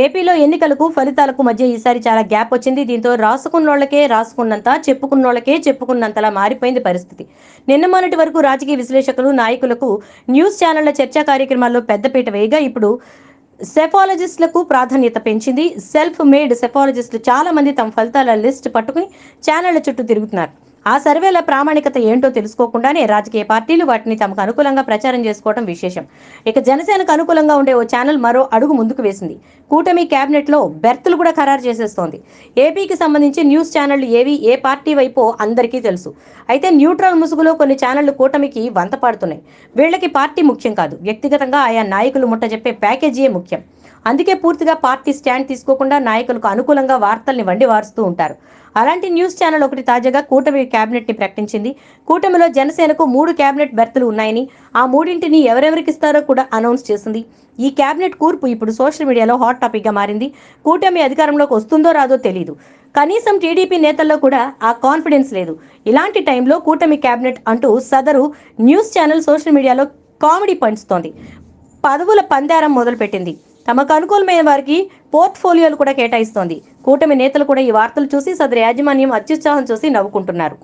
ఏపీలో ఎన్నికలకు ఫలితాలకు మధ్య ఈసారి చాలా గ్యాప్ వచ్చింది. దీంతో రాసుకున్నోళ్ళకే రాసుకున్నంత చెప్పుకున్నోళ్ళకే చెప్పుకున్నంతలా మారిపోయింది పరిస్థితి. నిన్న మొన్నటి వరకు రాజకీయ విశ్లేషకులు నాయకులకు న్యూస్ ఛానళ్ళ చర్చా కార్యక్రమాల్లో పెద్దపీట వేయగా ఇప్పుడు సెఫాలజిస్టులకు ప్రాధాన్యత పెంచింది. సెల్ఫ్ మేడ్ సెఫాలజిస్టులు చాలా మంది తమ ఫలితాల లిస్ట్ పట్టుకుని ఛానళ్ళ చుట్టూ తిరుగుతున్నారు. ఆ సర్వేల ప్రామాణికత ఏంటో తెలుసుకోకుండానే రాజకీయ పార్టీలు వాటిని తమకు అనుకూలంగా ప్రచారం చేసుకోవడం విశేషం. ఇక జనసేనకు అనుకూలంగా ఉండే ఓ ఛానల్ మరో అడుగు ముందుకు వేసింది. కూటమి కేబినెట్లో బెర్తులు కూడా ఖరారు చేసేస్తోంది. ఏపీకి సంబంధించి న్యూస్ ఛానళ్ళు ఏవి ఏ పార్టీ వైపో అందరికీ తెలుసు. అయితే న్యూట్రల్ ముసుగులో కొన్ని ఛానళ్ళు కూటమికి వంత పాడుతున్నాయి. వీళ్ళకి పార్టీ ముఖ్యం కాదు. వ్యక్తిగతంగా ఆయా నాయకులు ముట్ట చెప్పే ప్యాకేజీయే ముఖ్యం. అందుకే పూర్తిగా పార్టీ స్టాండ్ తీసుకోకుండా నాయకులకు అనుకూలంగా వార్తల్ని వండి వారుస్తూ ఉంటారు. అలాంటి న్యూస్ ఛానల్ ఒకటి తాజాగా కూటమి కేబినెట్ని ప్రకటించింది. కూటమిలో జనసేనకు మూడు కేబినెట్ బెర్తులు ఉన్నాయని ఆ మూడింటిని ఎవరెవరికి ఇస్తారో కూడా అనౌన్స్ చేసింది. ఈ కేబినెట్ కూర్పు ఇప్పుడు సోషల్ మీడియాలో హాట్ టాపిక్గా మారింది. కూటమి అధికారంలోకి వస్తుందో రాదో తెలియదు కనీసం టీడీపీ నేతల్లో కూడా ఆ కాన్ఫిడెన్స్ లేదు. ఇలాంటి టైంలో కూటమి కేబినెట్ అంటూ సదరు న్యూస్ ఛానల్ సోషల్ మీడియాలో కామెడీ పంచుతోంది. పదవుల పందారం మొదలుపెట్టింది. తమకు అనుకూలమైన వారికి పోర్ట్ఫోలియోలు కూడా కేటాయిస్తోంది. కూటమి నేతలు కూడా ఈ వార్తలు చూసి సదరు యాజమాన్యం అత్యుత్సాహం చూసి నవ్వుకుంటున్నారు.